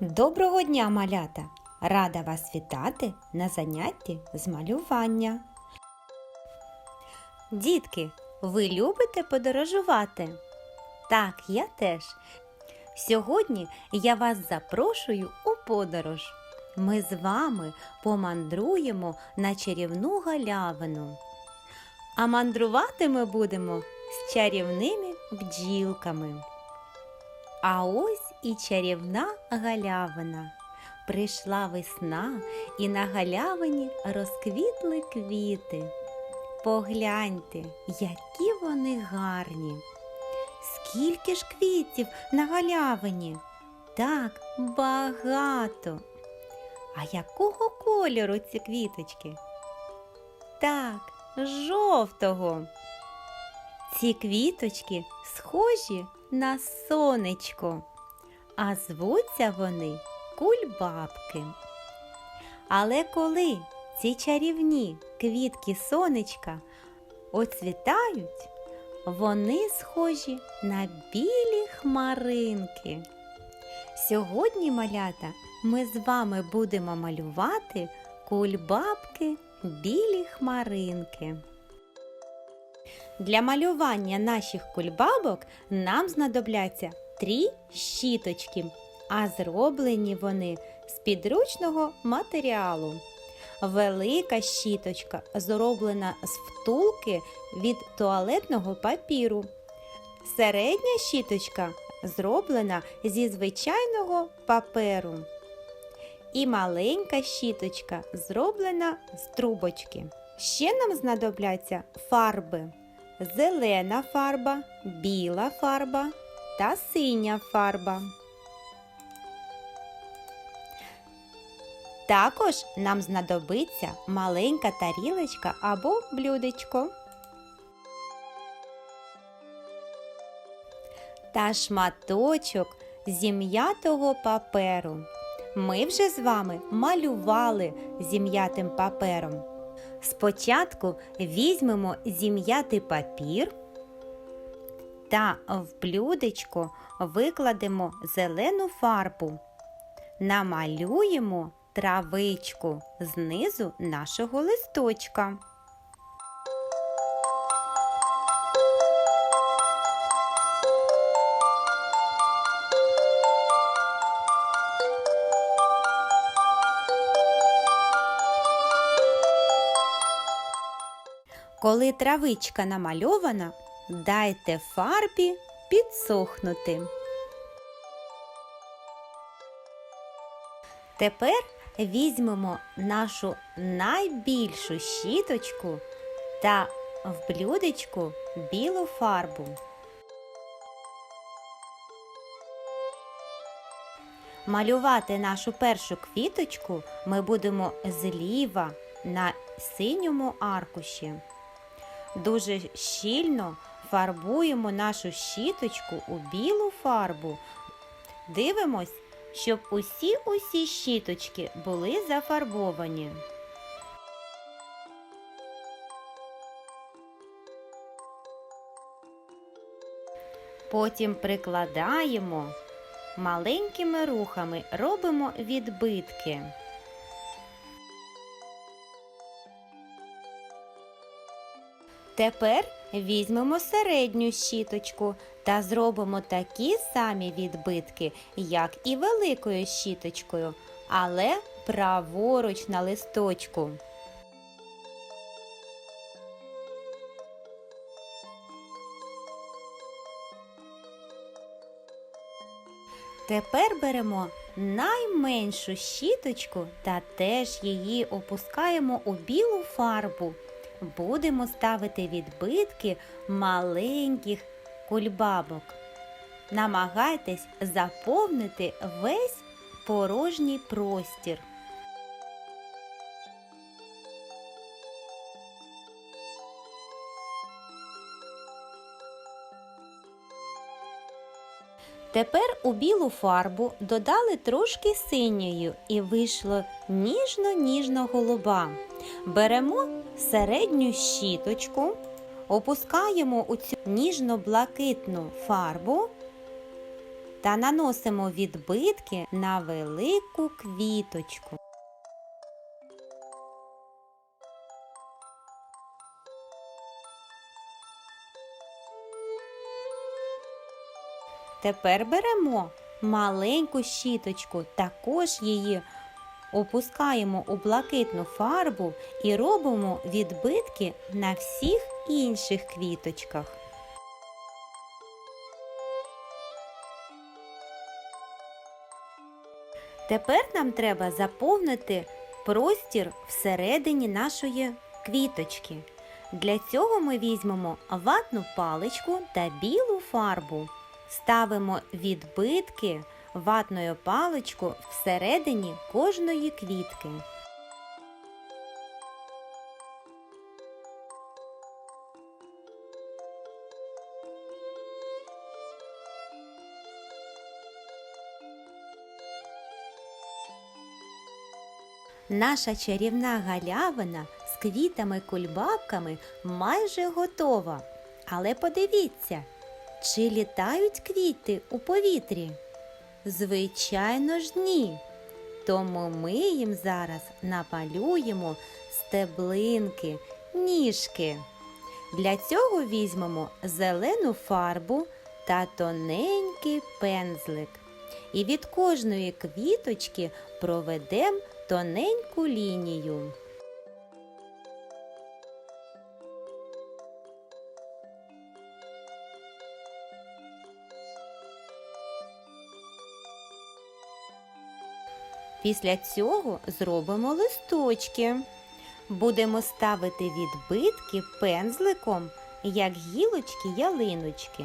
Доброго дня, малята! Рада вас вітати на занятті з малювання. Дітки, ви любите подорожувати? Так, я теж. Сьогодні я вас запрошую у подорож. Ми з вами помандруємо на чарівну галявину. А мандрувати ми будемо з чарівними бджілками. А ось і чарівна галявина. Прийшла весна, і на галявині розквітли квіти. Погляньте, які вони гарні. Скільки ж квітів на галявині? Так, багато. А якого кольору ці квіточки? Так, жовтого. Ці квіточки схожі на сонечко, а звуться вони кульбабки. Але коли ці чарівні квітки сонечка оцвітають, вони схожі на білі хмаринки. Сьогодні, малята, ми з вами будемо малювати кульбабки білі хмаринки. Для малювання наших кульбабок нам знадобляться три щіточки, а зроблені вони з підручного матеріалу. Велика щіточка зроблена з втулки від туалетного папіру. Середня щіточка зроблена зі звичайного паперу. І маленька щіточка зроблена з трубочки. Ще нам знадобляться фарби зелена фарба, біла фарба та синя фарба. Також нам знадобиться маленька тарілочка або блюдечко. Та шматочок зім'ятого паперу. Ми вже з вами малювали зім'ятим папером. Спочатку візьмемо зім'ятий папір та в блюдечко викладемо зелену фарбу. Намалюємо травичку знизу нашого листочка. Коли травичка намальована, дайте фарбі підсохнути. Тепер візьмемо нашу найбільшу щіточку та в блюдечку білу фарбу. Малювати нашу першу квіточку ми будемо зліва на синьому аркуші. Дуже щільно фарбуємо нашу щіточку у білу фарбу. Дивимось, щоб усі усі щіточки були зафарбовані. Потім прикладаємо маленькими рухами, робимо відбитки. Тепер візьмемо середню щіточку та зробимо такі самі відбитки, як і великою щіточкою, але праворуч на листочку. Тепер беремо найменшу щіточку та теж її опускаємо у білу фарбу будемо ставити відбитки маленьких кульбабок. Намагайтесь заповнити весь порожній простір. Тепер у білу фарбу додали трошки синьою і вийшло ніжно-ніжно голуба. Беремо середню щіточку, опускаємо у цю ніжно-блакитну фарбу та наносимо відбитки на велику квіточку. Тепер беремо маленьку щіточку, також її опускаємо у блакитну фарбу і робимо відбитки на всіх інших квіточках. Тепер нам треба заповнити простір всередині нашої квіточки. Для цього ми візьмемо ватну паличку та білу фарбу. Ставимо відбитки ватною паличку всередині кожної квітки. Наша чарівна галявина з квітами-кульбабками майже готова. Але подивіться, чи літають квіти у повітрі? Звичайно ж ні. Тому ми їм зараз напалюємо стеблинки, ніжки. Для цього візьмемо зелену фарбу та тоненький пензлик. І від кожної квіточки проведемо тоненьку лінію. Після цього зробимо листочки. Будемо ставити відбитки пензликом, як гілочки ялиночки.